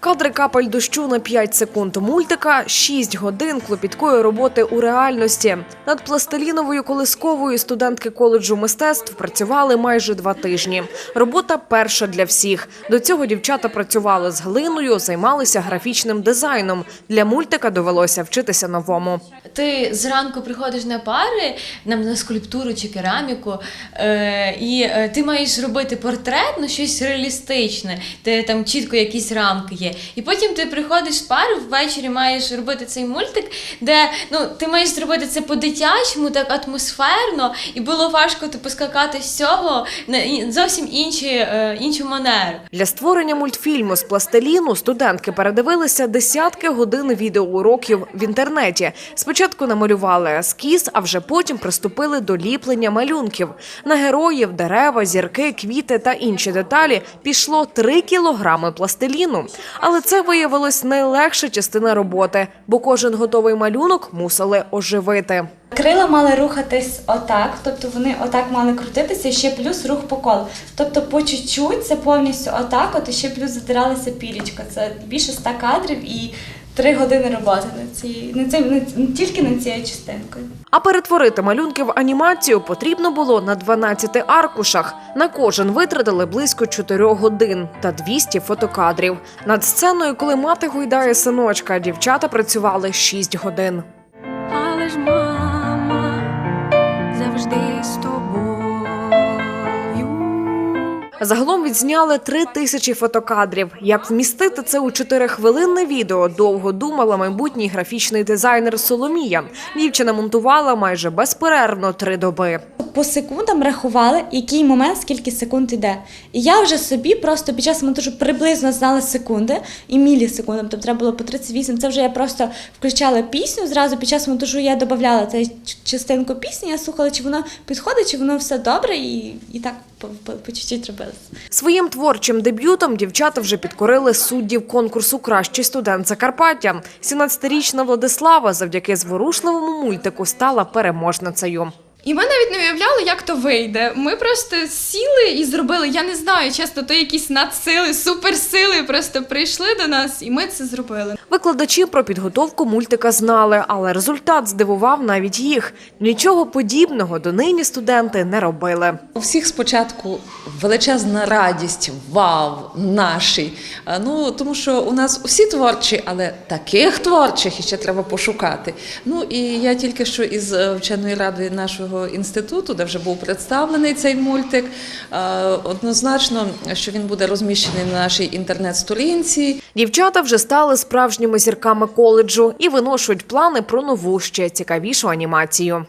Кадри капель дощу на 5 секунд мультика, 6 годин клопіткої роботи у реальності. Над пластиліновою колисковою студентки коледжу мистецтв працювали майже два тижні. Робота перша для всіх. До цього дівчата працювали з глиною, займалися графічним дизайном. Для мультика довелося вчитися новому. Ти зранку приходиш на пари, на, скульптуру чи кераміку, е, і е, ти маєш робити портрет, ну щось реалістичне, де там чітко якісь рамки є. І потім ти приходиш з пари, ввечері маєш робити цей мультик, де ну, ти маєш зробити це по-дитячому, так атмосферно, і було важко типу, скакати з цього на зовсім інші, е, іншу манеру. Для створення мультфільму з пластиліну студентки передивилися десятки годин відеоуроків в інтернеті. Спочатку намалювали ескіз, а вже потім приступили до ліплення малюнків. На героїв, дерева, зірки, квіти та інші деталі пішло 3 кілограми пластиліну. Але це виявилось найлегша частина роботи, бо кожен готовий малюнок мусили оживити. Крила мали рухатись отак, тобто вони отак мали крутитися, ще плюс рух по колу. Тобто по чуть-чуть це повністю отак, от ще плюс задиралася пілічка. Це більше ста кадрів і три години роботи на цій цим, не, не тільки на цією частинкою. А перетворити малюнки в анімацію потрібно було на 12 аркушах. На кожен витратили близько 4 годин та 200 фотокадрів. Над сценою, коли мати гойдає синочка, дівчата працювали 6 годин. Загалом відзняли 3 тисячі фотокадрів. Як вмістити це у 4-хвилинне відео, довго думала майбутній графічний дизайнер Соломія. Дівчина монтувала майже безперервно три доби. По секундам рахували, який момент, скільки секунд йде. І я вже собі просто під час монтажу приблизно знала секунди і мілісекундам, тобто треба було по 38. Це вже я просто включала пісню. Зразу під час монтажу я додавала цю частинку пісні, я слухала, чи воно підходить, чи воно все добре, і, і так по, чуть-чуть робилось. Своїм творчим дебютом дівчата вже підкорили суддів конкурсу Кращий студент Закарпаття. 17-річна Владислава завдяки зворушливому мультику стала переможницею. І ми навіть не уявляли, як то вийде. Ми просто сіли і зробили. Я не знаю, чесно, то якісь надсили, суперсили просто прийшли до нас, і ми це зробили. Викладачі про підготовку мультика знали, але результат здивував навіть їх. Нічого подібного донині студенти не робили. У всіх спочатку величезна радість, вау, наші. Ну тому що у нас усі творчі, але таких творчих ще треба пошукати. Ну і я тільки що із е, вченої ради нашого інституту, де вже був представлений цей мультик. е, Однозначно, що він буде розміщений на нашій інтернет-сторінці. Дівчата вже стали справжніми зірками коледжу і виношують плани про нову ще цікавішу анімацію.